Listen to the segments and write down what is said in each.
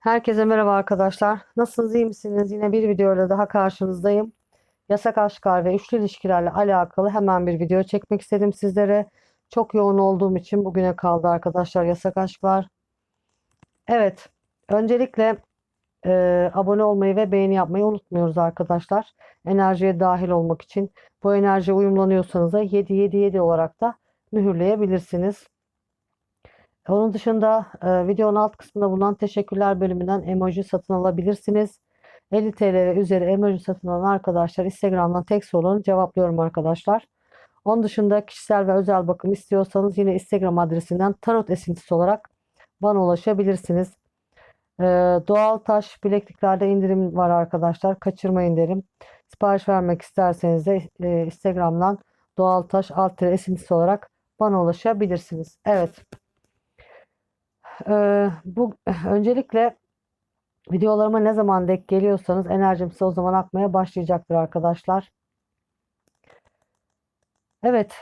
Herkese merhaba arkadaşlar. Nasılsınız, iyi misiniz? Yine bir videoyla daha karşınızdayım. Yasak aşklar ve üçlü ilişkilerle alakalı hemen bir video çekmek istedim sizlere. Çok yoğun olduğum için bugüne kaldı arkadaşlar yasak aşklar. Evet, öncelikle e, abone olmayı ve beğeni yapmayı unutmuyoruz arkadaşlar. Enerjiye dahil olmak için. Bu enerjiye uyumlanıyorsanız da 777 olarak da mühürleyebilirsiniz. Onun dışında e, videonun alt kısmında bulunan teşekkürler bölümünden emoji satın alabilirsiniz. 50 TL ve üzeri emoji satın alan arkadaşlar Instagram'dan tek sorunu cevaplıyorum arkadaşlar. Onun dışında kişisel ve özel bakım istiyorsanız yine Instagram adresinden tarot esintisi olarak bana ulaşabilirsiniz. E, doğal taş bilekliklerde indirim var arkadaşlar. Kaçırmayın derim. Sipariş vermek isterseniz de e, Instagram'dan doğal taş alt esintisi olarak bana ulaşabilirsiniz. Evet. Ee, bu öncelikle videolarıma ne zaman denk geliyorsanız enerjim size o zaman akmaya başlayacaktır arkadaşlar. Evet,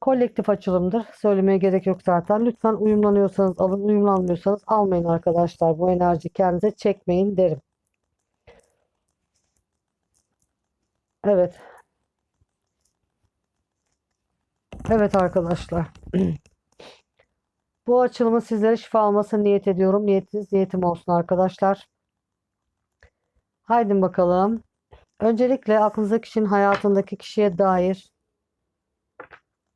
kolektif açılımdır. Söylemeye gerek yok zaten. Lütfen uyumlanıyorsanız alın, uyumlanmıyorsanız almayın arkadaşlar. Bu enerji kendinize çekmeyin derim. Evet. Evet arkadaşlar. Bu açılımın sizlere şifa almasını niyet ediyorum. Niyetiniz niyetim olsun arkadaşlar. Haydi bakalım. Öncelikle aklınızdaki kişinin hayatındaki kişiye dair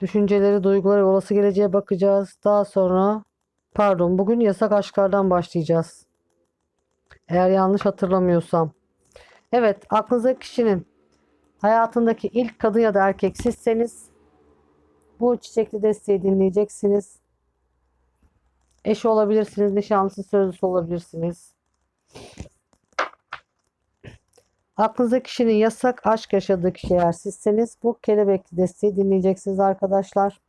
düşünceleri, duyguları ve olası geleceğe bakacağız. Daha sonra pardon bugün yasak aşklardan başlayacağız. Eğer yanlış hatırlamıyorsam. Evet aklınızdaki kişinin hayatındaki ilk kadın ya da erkek sizseniz bu çiçekli desteği dinleyeceksiniz. Eşi olabilirsiniz, nişanlısı, sözlüsü olabilirsiniz. Aklınızda kişinin yasak aşk yaşadığı kişi eğer sizseniz bu kelebekli desteği dinleyeceksiniz arkadaşlar.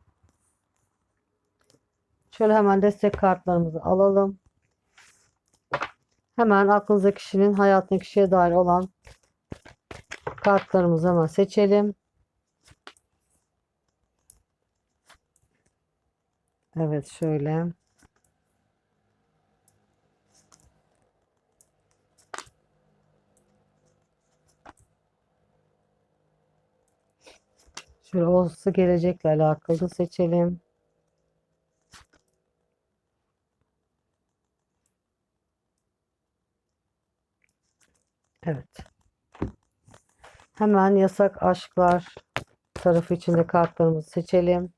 Şöyle hemen destek kartlarımızı alalım. Hemen aklınızda kişinin hayatındaki kişiye dair olan kartlarımızı hemen seçelim. Evet şöyle. Şöyle olası gelecekle alakalı seçelim. Evet. Hemen yasak aşklar tarafı içinde kartlarımızı seçelim.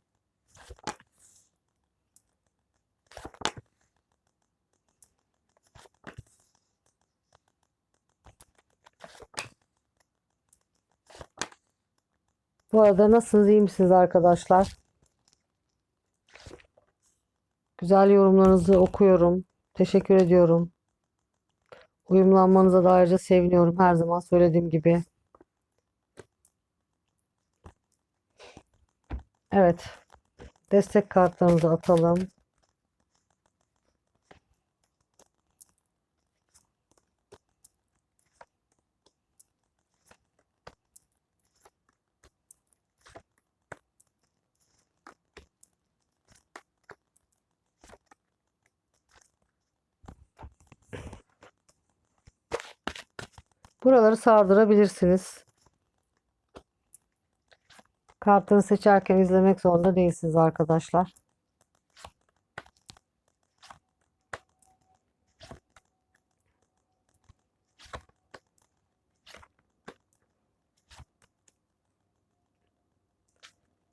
Bu arada nasılsınız? iyi misiniz arkadaşlar? Güzel yorumlarınızı okuyorum. Teşekkür ediyorum. Uyumlanmanıza da ayrıca seviniyorum. Her zaman söylediğim gibi. Evet. Destek kartlarımızı atalım. Buraları sardırabilirsiniz. Kartını seçerken izlemek zorunda değilsiniz arkadaşlar.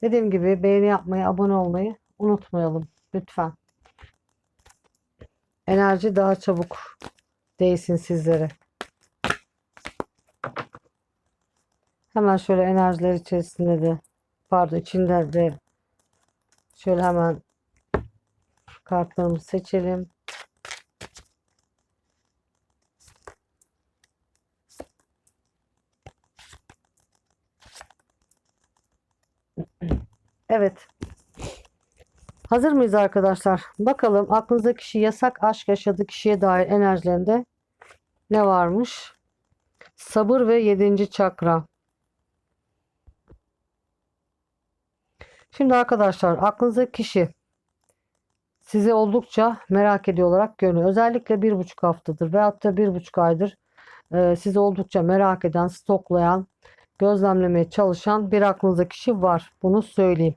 Dediğim gibi beğeni yapmayı, abone olmayı unutmayalım lütfen. Enerji daha çabuk değsin sizlere. Hemen şöyle enerjiler içerisinde de pardon içinde de şöyle hemen kartlarımızı seçelim. Evet. Hazır mıyız arkadaşlar? Bakalım aklınızdaki kişi yasak aşk yaşadığı kişiye dair enerjilerinde ne varmış? Sabır ve yedinci çakra. Şimdi arkadaşlar aklınızdaki kişi sizi oldukça merak ediyor olarak görünüyor. Özellikle bir buçuk haftadır veyahut da bir buçuk aydır e, sizi oldukça merak eden, stoklayan, gözlemlemeye çalışan bir aklınızda kişi var. Bunu söyleyeyim.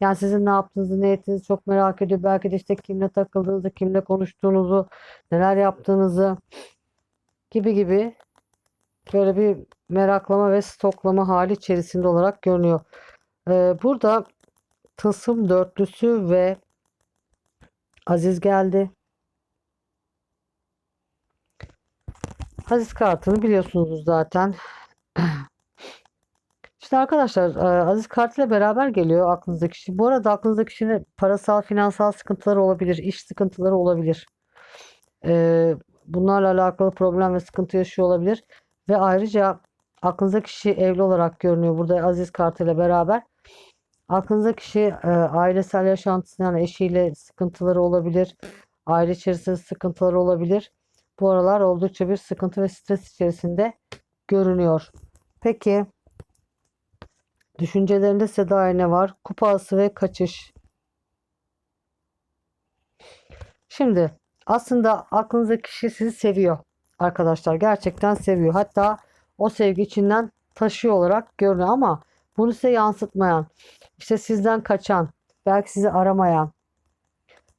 Yani sizin ne yaptığınızı, ne ettiğinizi çok merak ediyor. Belki de işte kimle takıldığınızı, kimle konuştuğunuzu, neler yaptığınızı gibi gibi böyle bir meraklama ve stoklama hali içerisinde olarak görünüyor. Ee, burada tılsım dörtlüsü ve Aziz geldi. Aziz kartını biliyorsunuz zaten. İşte arkadaşlar e, Aziz kartıyla beraber geliyor aklınızdaki kişi. Bu arada aklınızdaki kişinin parasal, finansal sıkıntıları olabilir, iş sıkıntıları olabilir. E, Bunlarla alakalı problem ve sıkıntı yaşıyor olabilir. Ve ayrıca aklınızdaki kişi evli olarak görünüyor burada Aziz kartıyla beraber. Aklınızdaki kişi e, ailesel yaşantısı yani eşiyle sıkıntıları olabilir. Aile içerisinde sıkıntıları olabilir. Bu aralar oldukça bir sıkıntı ve stres içerisinde görünüyor. Peki düşüncelerinde size dair ne var? Kupası ve kaçış. Şimdi aslında aklınızdaki kişi sizi seviyor arkadaşlar. Gerçekten seviyor. Hatta o sevgi içinden taşıyor olarak görünüyor ama bunu size yansıtmayan, işte sizden kaçan, belki sizi aramayan,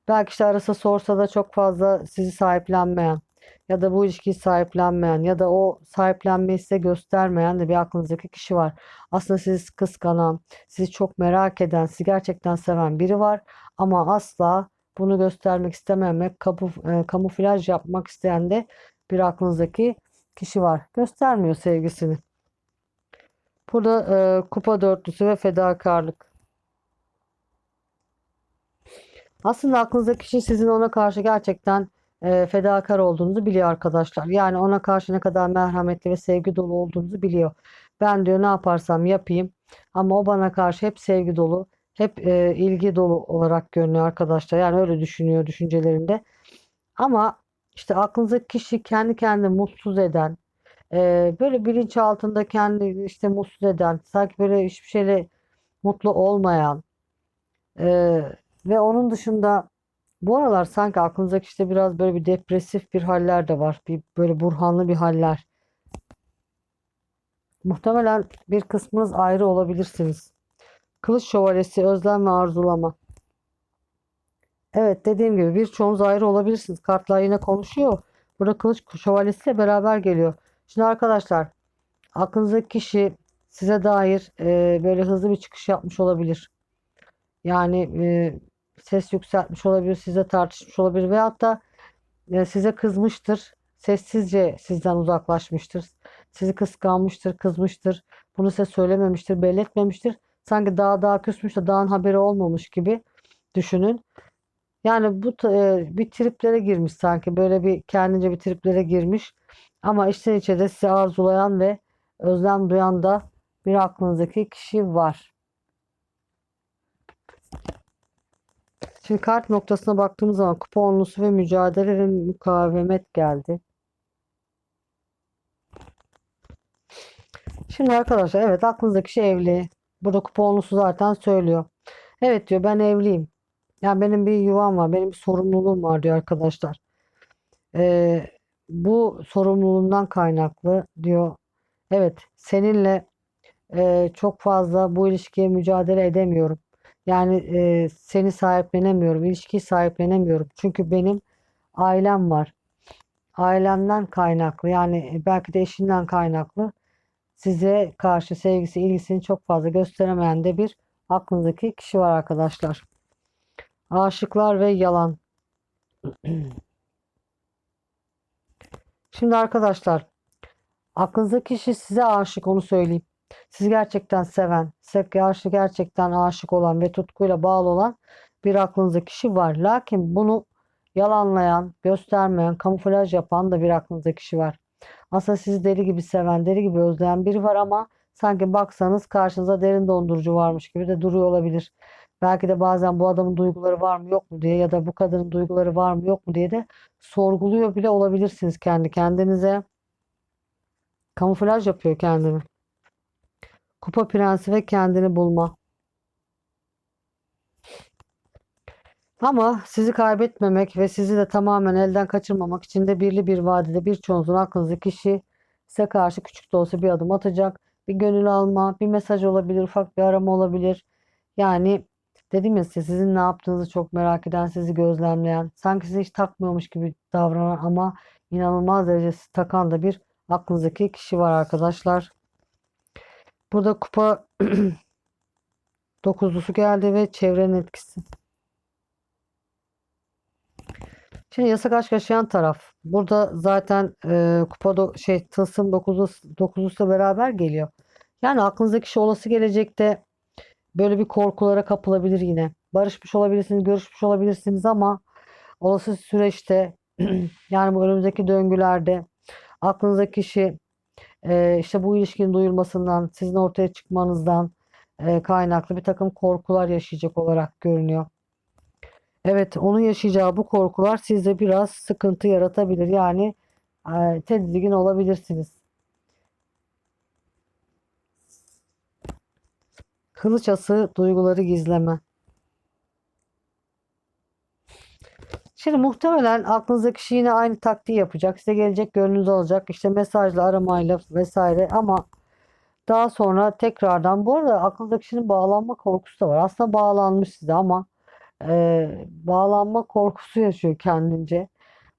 belki işte arasa sorsa da çok fazla sizi sahiplenmeyen ya da bu ilişkiyi sahiplenmeyen ya da o sahiplenmeyi size göstermeyen de bir aklınızdaki kişi var. Aslında sizi kıskanan, sizi çok merak eden, sizi gerçekten seven biri var ama asla bunu göstermek istememek, kamu- e, kamuflaj yapmak isteyen de bir aklınızdaki kişi var. Göstermiyor sevgisini. Burada e, kupa dörtlüsü ve fedakarlık. Aslında aklınızdaki kişi sizin ona karşı gerçekten e, fedakar olduğunuzu biliyor arkadaşlar. Yani ona karşı ne kadar merhametli ve sevgi dolu olduğunuzu biliyor. Ben diyor ne yaparsam yapayım ama o bana karşı hep sevgi dolu, hep e, ilgi dolu olarak görünüyor arkadaşlar. Yani öyle düşünüyor düşüncelerinde. Ama işte aklınızdaki kişi kendi kendini mutsuz eden, e, böyle bilinç altında kendi işte mutsuz eden, sanki böyle hiçbir şeyle mutlu olmayan e, ve onun dışında bu aralar sanki aklınızdaki işte biraz böyle bir depresif bir haller de var. Bir böyle burhanlı bir haller. Muhtemelen bir kısmınız ayrı olabilirsiniz. Kılıç şövalyesi, özlem ve arzulama. Evet dediğim gibi birçoğunuz ayrı olabilirsiniz. Kartlar yine konuşuyor. Burada kılıç şövalyesiyle beraber geliyor. Şimdi arkadaşlar aklınızdaki kişi size dair e, böyle hızlı bir çıkış yapmış olabilir. Yani e, ses yükseltmiş olabilir, size tartışmış olabilir veyahut da e, size kızmıştır. Sessizce sizden uzaklaşmıştır. Sizi kıskanmıştır, kızmıştır. Bunu size söylememiştir, belli etmemiştir. Sanki daha daha küsmüş de dağın haberi olmamış gibi düşünün. Yani bu e, bir triplere girmiş sanki. Böyle bir kendince bir triplere girmiş. Ama içten içe de sizi arzulayan ve özlem duyan da bir aklınızdaki kişi var. Şimdi kart noktasına baktığımız zaman kupa onlusu ve mücadele ve mukavemet geldi. Şimdi arkadaşlar evet aklınızdaki kişi evli. Burada kupa onlusu zaten söylüyor. Evet diyor ben evliyim. Yani benim bir yuvam var. Benim bir sorumluluğum var diyor arkadaşlar. Ee, bu sorumluluğundan kaynaklı diyor. Evet seninle e, çok fazla bu ilişkiye mücadele edemiyorum. Yani e, seni sahiplenemiyorum, ilişkiyi sahiplenemiyorum. Çünkü benim ailem var. Ailemden kaynaklı yani belki de eşinden kaynaklı size karşı sevgisi, ilgisini çok fazla gösteremeyen de bir aklınızdaki kişi var arkadaşlar. Aşıklar ve yalan. Şimdi arkadaşlar aklınızdaki kişi size aşık onu söyleyeyim. Sizi gerçekten seven, karşı gerçekten aşık olan ve tutkuyla bağlı olan bir aklınızdaki kişi var. Lakin bunu yalanlayan, göstermeyen, kamuflaj yapan da bir aklınızdaki kişi var. Aslında sizi deli gibi seven, deli gibi özleyen biri var ama sanki baksanız karşınıza derin dondurucu varmış gibi de duruyor olabilir. Belki de bazen bu adamın duyguları var mı yok mu diye ya da bu kadının duyguları var mı yok mu diye de sorguluyor bile olabilirsiniz kendi kendinize. Kamuflaj yapıyor kendini. Kupa prensi ve kendini bulma. Ama sizi kaybetmemek ve sizi de tamamen elden kaçırmamak için de birli bir vadede birçoğunuzun aklınızdaki kişi size karşı küçük de olsa bir adım atacak. Bir gönül alma, bir mesaj olabilir, ufak bir arama olabilir. Yani dedim ya size sizin ne yaptığınızı çok merak eden, sizi gözlemleyen, sanki sizi hiç takmıyormuş gibi davranan ama inanılmaz derecede sizi takan da bir aklınızdaki kişi var arkadaşlar. Burada kupa dokuzlusu geldi ve çevrenin etkisi. Şimdi yasak aşk yaşayan taraf. Burada zaten e, kupa do- şey tılsım 9'u 9'lusu beraber geliyor. Yani aklınızdaki kişi olası gelecekte böyle bir korkulara kapılabilir yine. Barışmış olabilirsiniz, görüşmüş olabilirsiniz ama olası süreçte yani bu önümüzdeki döngülerde aklınızdaki kişi e, işte bu ilişkinin duyulmasından, sizin ortaya çıkmanızdan e, kaynaklı bir takım korkular yaşayacak olarak görünüyor. Evet, onun yaşayacağı bu korkular sizde biraz sıkıntı yaratabilir. Yani e, tedirgin olabilirsiniz. Kılıç ası duyguları gizleme. Şimdi muhtemelen aklınızdaki kişi yine aynı taktiği yapacak. Size gelecek, gönlünüzü alacak. İşte mesajla, aramayla vesaire ama daha sonra tekrardan bu arada aklınızdaki kişinin bağlanma korkusu da var. Aslında bağlanmış size ama e, bağlanma korkusu yaşıyor kendince.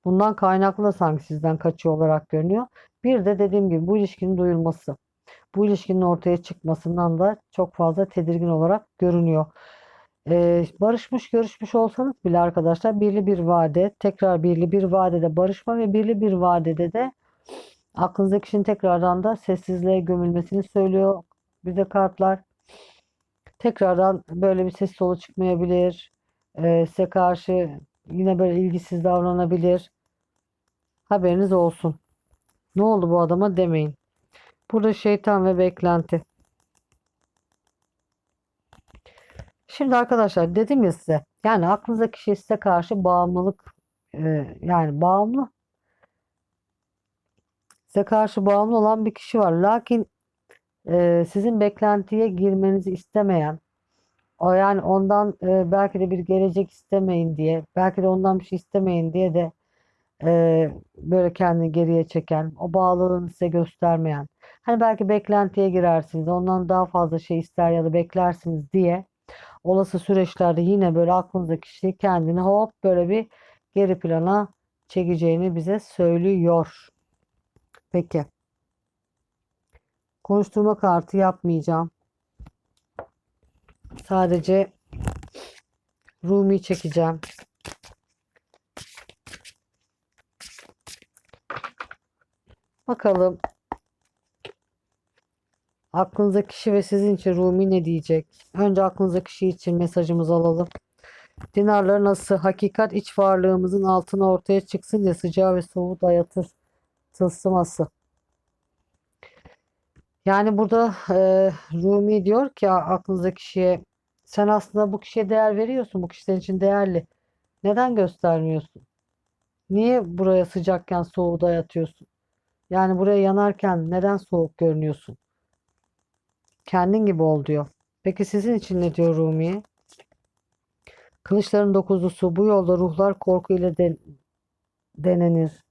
Bundan kaynaklı da sanki sizden kaçıyor olarak görünüyor. Bir de dediğim gibi bu ilişkinin duyulması. Bu ilişkinin ortaya çıkmasından da çok fazla tedirgin olarak görünüyor. Ee, barışmış görüşmüş olsanız bile arkadaşlar birli bir vade, tekrar birli bir vadede barışma ve birli bir vadede de aklınızdaki kişinin tekrardan da sessizliğe gömülmesini söylüyor bize kartlar. Tekrardan böyle bir ses solu çıkmayabilir. Ee, size karşı yine böyle ilgisiz davranabilir. Haberiniz olsun. Ne oldu bu adama demeyin. Burada şeytan ve beklenti. Şimdi arkadaşlar dedim ya size yani aklınızdaki kişi size karşı bağımlılık e, yani bağımlı size karşı bağımlı olan bir kişi var. Lakin e, sizin beklentiye girmenizi istemeyen o yani ondan e, belki de bir gelecek istemeyin diye belki de ondan bir şey istemeyin diye de e, böyle kendini geriye çeken o bağlılığını size göstermeyen hani belki beklentiye girersiniz ondan daha fazla şey ister ya da beklersiniz diye olası süreçlerde yine böyle aklınızdaki kişi kendini hop böyle bir geri plana çekeceğini bize söylüyor. Peki. Konuşturma kartı yapmayacağım. Sadece Rumi çekeceğim. Bakalım aklınızdaki kişi ve sizin için Rumi ne diyecek? Önce aklınızdaki kişi için mesajımızı alalım. Dinarları nasıl hakikat iç varlığımızın altına ortaya çıksın diye sıcağı ve soğuğu dayatır tılsıması. Yani burada e, Rumi diyor ki aklınızdaki kişiye sen aslında bu kişiye değer veriyorsun. Bu kişi senin için değerli. Neden göstermiyorsun? Niye buraya sıcakken soğuğu dayatıyorsun? Yani buraya yanarken neden soğuk görünüyorsun? Kendin gibi ol diyor. Peki sizin için ne diyor Rumi? Kılıçların dokuzlusu bu yolda ruhlar korku ile de, denenir.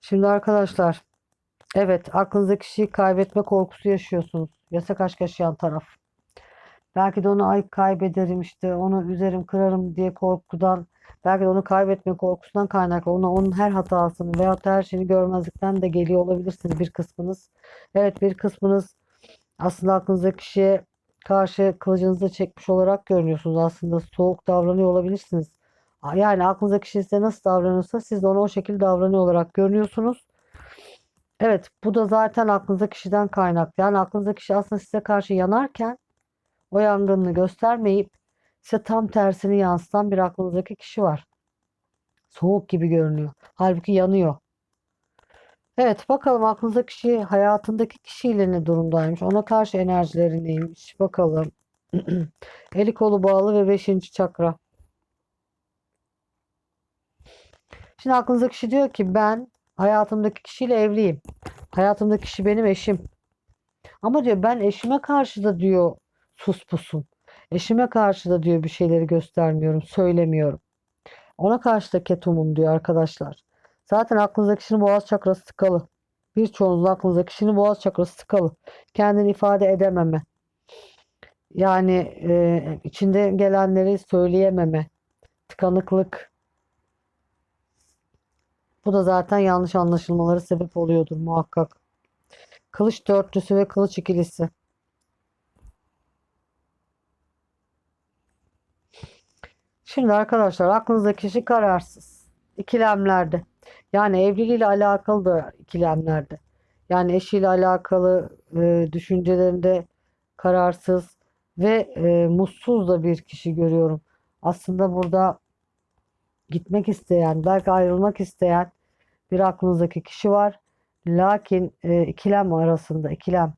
Şimdi arkadaşlar evet aklınızdaki kişiyi kaybetme korkusu yaşıyorsunuz. Yasak aşk yaşayan taraf. Belki de onu ay kaybederim işte onu üzerim kırarım diye korkudan belki de onu kaybetme korkusundan kaynaklı ona onun her hatasını veyahut her şeyini görmezlikten de geliyor olabilirsiniz bir kısmınız. Evet bir kısmınız aslında aklınızdaki kişiye karşı kılıcınızı çekmiş olarak görünüyorsunuz. Aslında soğuk davranıyor olabilirsiniz. Yani aklınızdaki kişi size nasıl davranıyorsa siz de ona o şekilde davranıyor olarak görünüyorsunuz. Evet bu da zaten aklınızdaki kişiden kaynaklı. Yani aklınızdaki kişi aslında size karşı yanarken o yangınını göstermeyip size tam tersini yansıtan bir aklınızdaki kişi var. Soğuk gibi görünüyor. Halbuki yanıyor. Evet bakalım aklınızdaki kişi hayatındaki kişiyle ne durumdaymış. Ona karşı enerjileri neymiş. Bakalım. Eli kolu bağlı ve 5. çakra. Şimdi aklınızdaki kişi diyor ki ben hayatımdaki kişiyle evliyim. Hayatımdaki kişi benim eşim. Ama diyor ben eşime karşı da diyor sus pusum. Eşime karşı da diyor bir şeyleri göstermiyorum, söylemiyorum. Ona karşı da ketumum diyor arkadaşlar. Zaten aklınızdaki kişinin boğaz çakrası tıkalı. Birçoğunuzun aklınızdaki kişinin boğaz çakrası tıkalı. Kendini ifade edememe. Yani e, içinde gelenleri söyleyememe. Tıkanıklık. Bu da zaten yanlış anlaşılmaları sebep oluyordur muhakkak. Kılıç dörtlüsü ve kılıç ikilisi. Şimdi arkadaşlar aklınızdaki kişi kararsız. İkilemlerde. Yani evliliğiyle alakalı da ikilemlerde. Yani eşiyle alakalı e, düşüncelerinde kararsız ve e, mutsuz da bir kişi görüyorum. Aslında burada gitmek isteyen, belki ayrılmak isteyen bir aklınızdaki kişi var. Lakin e, ikilem arasında ikilem.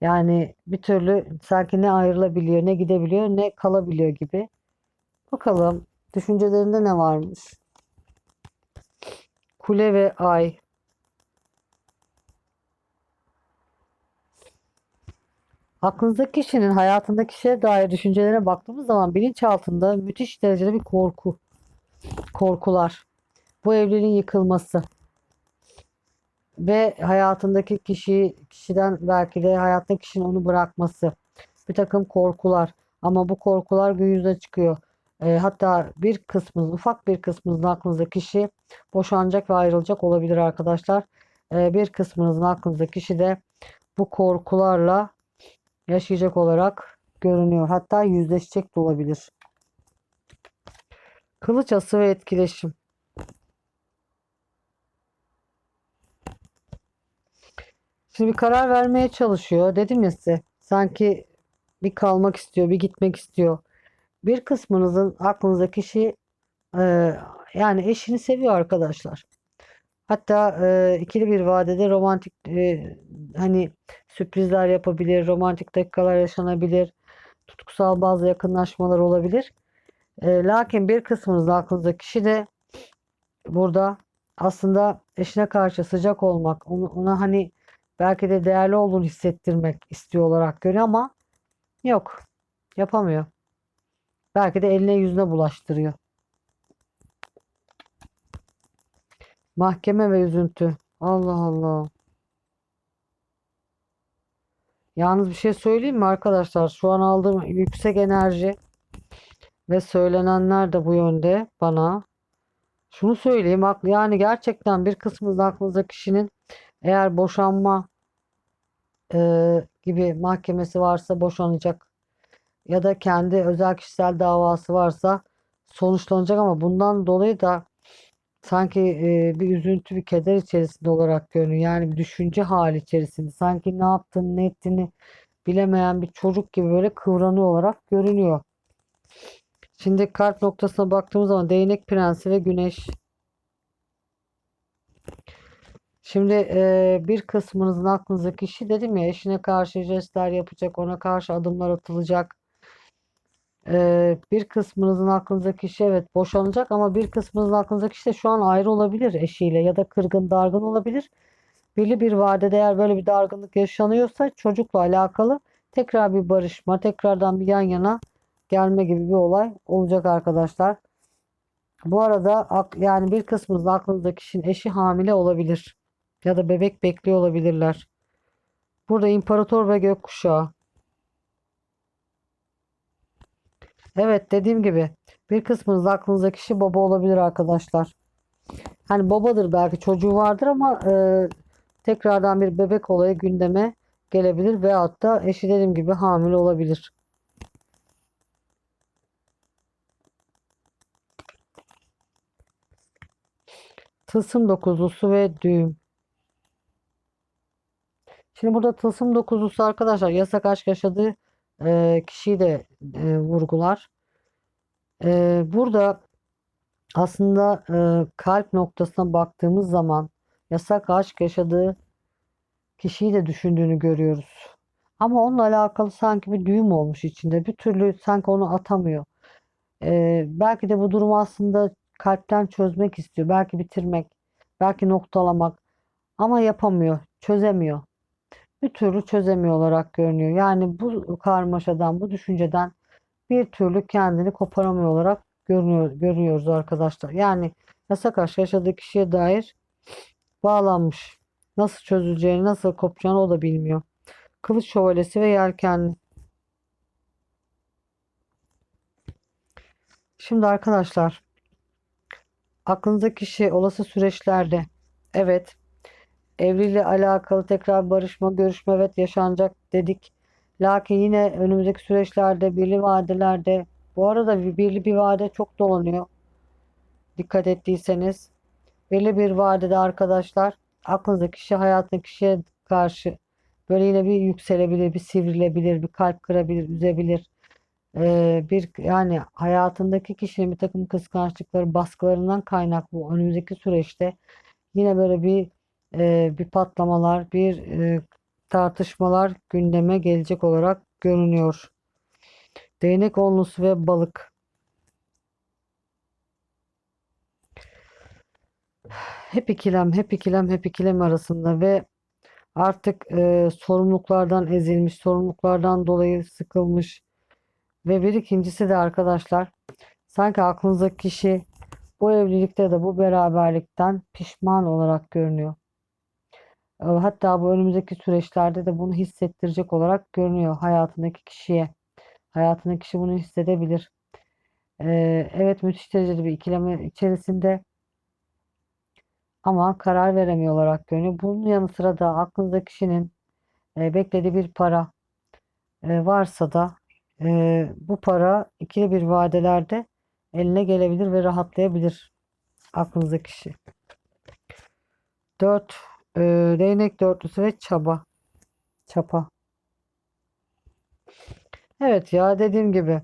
Yani bir türlü sanki ne ayrılabiliyor, ne gidebiliyor, ne kalabiliyor gibi. Bakalım düşüncelerinde ne varmış? Kule ve ay. Aklınızdaki kişinin hayatındaki kişiye dair düşüncelerine baktığımız zaman bilinçaltında müthiş derecede bir korku. Korkular. Bu evliliğin yıkılması. Ve hayatındaki kişi, kişiden belki de hayattaki kişinin onu bırakması. Bir takım korkular. Ama bu korkular gün yüzüne çıkıyor. E, hatta bir kısmınız, ufak bir kısmınızın aklınızdaki kişi boşanacak ve ayrılacak olabilir arkadaşlar. E, bir kısmınızın aklınızdaki kişi de bu korkularla yaşayacak olarak görünüyor. Hatta yüzleşecek de olabilir. Kılıç ası ve etkileşim. Şimdi bir karar vermeye çalışıyor. Dedim ya size. Sanki bir kalmak istiyor, bir gitmek istiyor. Bir kısmınızın aklınızdaki kişi e, yani eşini seviyor arkadaşlar. Hatta e, ikili bir vadede romantik e, hani sürprizler yapabilir, romantik dakikalar yaşanabilir, tutkusal bazı yakınlaşmalar olabilir. E, lakin bir kısmınız aklınızdaki kişi de burada aslında eşine karşı sıcak olmak, onu, ona hani belki de değerli olduğunu hissettirmek istiyor olarak görüyor ama yok, yapamıyor. Belki de eline yüzüne bulaştırıyor. Mahkeme ve üzüntü. Allah Allah. Yalnız bir şey söyleyeyim mi arkadaşlar? Şu an aldığım yüksek enerji ve söylenenler de bu yönde bana. Şunu söyleyeyim. Yani gerçekten bir kısmınız aklınızda kişinin eğer boşanma e, gibi mahkemesi varsa boşanacak ya da kendi özel kişisel davası varsa sonuçlanacak ama bundan dolayı da sanki e, bir üzüntü, bir keder içerisinde olarak görünüyor. Yani bir düşünce hali içerisinde. Sanki ne yaptığını, ne ettiğini bilemeyen bir çocuk gibi böyle kıvranıyor olarak görünüyor. Şimdi kalp noktasına baktığımız zaman değnek prensi ve güneş. Şimdi e, bir kısmınızın aklınızdaki kişi dedim ya eşine karşı jestler yapacak, ona karşı adımlar atılacak. Ee, bir kısmınızın aklınızdaki kişi evet boşanacak ama bir kısmınızın aklınızdaki kişi de şu an ayrı olabilir eşiyle ya da kırgın dargın olabilir. Belli bir vadede eğer böyle bir dargınlık yaşanıyorsa çocukla alakalı tekrar bir barışma, tekrardan bir yan yana gelme gibi bir olay olacak arkadaşlar. Bu arada yani bir kısmınızın aklınızdaki kişinin eşi hamile olabilir ya da bebek bekliyor olabilirler. Burada imparator ve gökkuşağı. Evet dediğim gibi bir kısmınız aklınızdaki kişi baba olabilir arkadaşlar. Hani babadır belki çocuğu vardır ama e, tekrardan bir bebek olayı gündeme gelebilir veyahut da eşi dediğim gibi hamile olabilir. Tılsım dokuzlusu ve düğüm. Şimdi burada tılsım dokuzlusu arkadaşlar yasak aşk yaşadığı e, kişiyi de e, vurgular. E, burada aslında e, kalp noktasına baktığımız zaman yasak aşk yaşadığı kişiyi de düşündüğünü görüyoruz. Ama onunla alakalı sanki bir düğüm olmuş içinde. Bir türlü sanki onu atamıyor. E, belki de bu durumu aslında kalpten çözmek istiyor. Belki bitirmek, belki noktalamak. Ama yapamıyor, çözemiyor bir türlü çözemiyor olarak görünüyor. Yani bu karmaşadan, bu düşünceden bir türlü kendini koparamıyor olarak görünüyor, görüyoruz arkadaşlar. Yani yasak aşk yaşadığı kişiye dair bağlanmış. Nasıl çözüleceğini, nasıl kopacağını o da bilmiyor. Kılıç şövalyesi ve yelkenli. Şimdi arkadaşlar aklınızdaki kişi olası süreçlerde evet evliliğe alakalı tekrar barışma, görüşme evet yaşanacak dedik. Lakin yine önümüzdeki süreçlerde birli vadelerde bu arada bir- birli bir vade çok dolanıyor. Dikkat ettiyseniz belli bir vadede arkadaşlar aklınızdaki kişi hayatındaki kişiye karşı böyle yine bir yükselebilir, bir sivrilebilir, bir kalp kırabilir, üzebilir. Ee, bir yani hayatındaki kişinin bir takım kıskançlıkları, baskılarından kaynaklı önümüzdeki süreçte yine böyle bir e, bir patlamalar, bir e, tartışmalar gündeme gelecek olarak görünüyor. Değnek onlusu ve balık. Hep ikilem, hep ikilem, hep ikilem arasında ve artık e, sorumluluklardan ezilmiş, sorumluluklardan dolayı sıkılmış ve bir ikincisi de arkadaşlar sanki aklınızdaki kişi bu evlilikte de bu beraberlikten pişman olarak görünüyor. E, Hatta bu önümüzdeki süreçlerde de bunu hissettirecek olarak görünüyor hayatındaki kişiye. Hayatındaki kişi bunu hissedebilir. E, evet müthiş derecede bir ikileme içerisinde ama karar veremiyor olarak görünüyor. Bunun yanı sıra da aklınızdaki kişinin e, beklediği bir para e, varsa da e, bu para ikili bir vadelerde eline gelebilir ve rahatlayabilir aklınızdaki kişi. 4 e, değnek dörtlüsü ve çaba. Çapa. Evet ya dediğim gibi.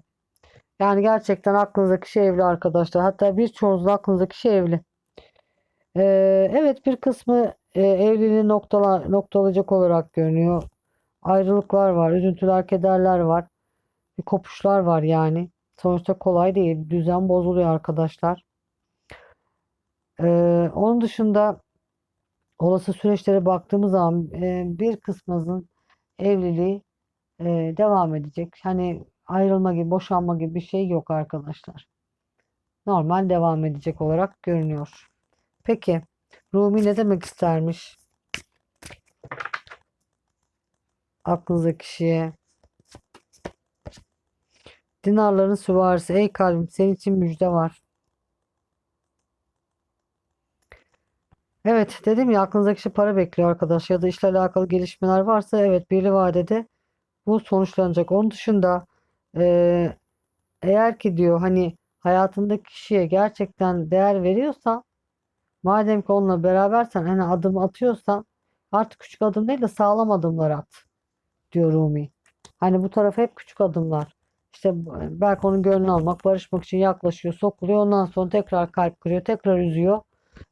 Yani gerçekten aklınızdaki kişi evli arkadaşlar. Hatta birçoğunuz da aklınızdaki kişi evli. E, evet bir kısmı e, evliliği noktala, noktalayacak olarak görünüyor. Ayrılıklar var, üzüntüler, kederler var. Bir kopuşlar var yani. Sonuçta kolay değil. Düzen bozuluyor arkadaşlar. Ee, onun dışında olası süreçlere baktığımız zaman e, bir kısmımızın evliliği e, devam edecek. Hani ayrılma gibi, boşanma gibi bir şey yok arkadaşlar. Normal devam edecek olarak görünüyor. Peki Rumi ne demek istermiş? Aklınızdaki kişiye. Dinarların süvarisi. Ey kalbim senin için müjde var. Evet dedim ya aklınızdaki kişi para bekliyor arkadaş ya da işle alakalı gelişmeler varsa evet birli vadede bu sonuçlanacak. Onun dışında eee, eğer ki diyor hani hayatındaki kişiye gerçekten değer veriyorsan madem ki onunla berabersen hani adım atıyorsan artık küçük adım değil de sağlam adımlar at diyor Rumi. Hani bu tarafa hep küçük adımlar. İşte belki onun gönlünü almak, barışmak için yaklaşıyor, sokuluyor. Ondan sonra tekrar kalp kırıyor, tekrar üzüyor.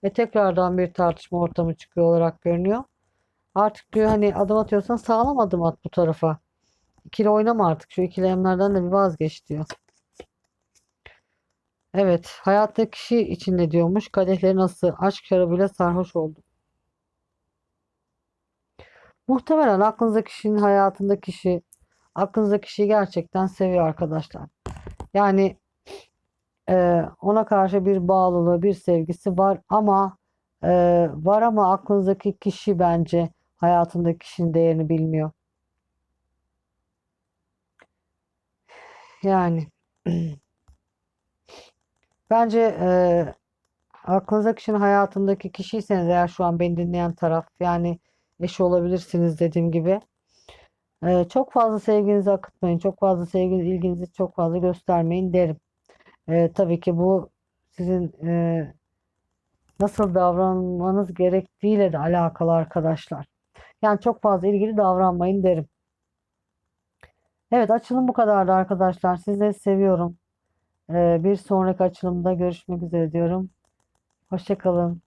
Ve tekrardan bir tartışma ortamı çıkıyor olarak görünüyor. Artık diyor hani adım atıyorsan sağlam adım at bu tarafa. İkili oynama artık. Şu ikilemlerden de bir vazgeç diyor. Evet, hayattaki kişi için ne diyormuş? Kadehleri nasıl? Aşk şarabıyla sarhoş oldu. Muhtemelen aklınızdaki kişinin hayatındaki kişi aklınızdaki kişiyi gerçekten seviyor arkadaşlar. Yani e, ona karşı bir bağlılığı, bir sevgisi var ama e, var ama aklınızdaki kişi bence hayatındaki kişinin değerini bilmiyor. Yani bence e, aklınızdaki kişinin hayatındaki kişiyseniz eğer şu an beni dinleyen taraf yani eşi olabilirsiniz dediğim gibi. E, çok fazla sevginizi akıtmayın. Çok fazla sevginizi, ilginizi çok fazla göstermeyin derim. E, tabii ki bu sizin e, nasıl davranmanız gerektiğiyle de alakalı arkadaşlar. Yani çok fazla ilgili davranmayın derim. Evet açılım bu kadardı arkadaşlar. Sizleri seviyorum. E, bir sonraki açılımda görüşmek üzere diyorum. Hoşçakalın.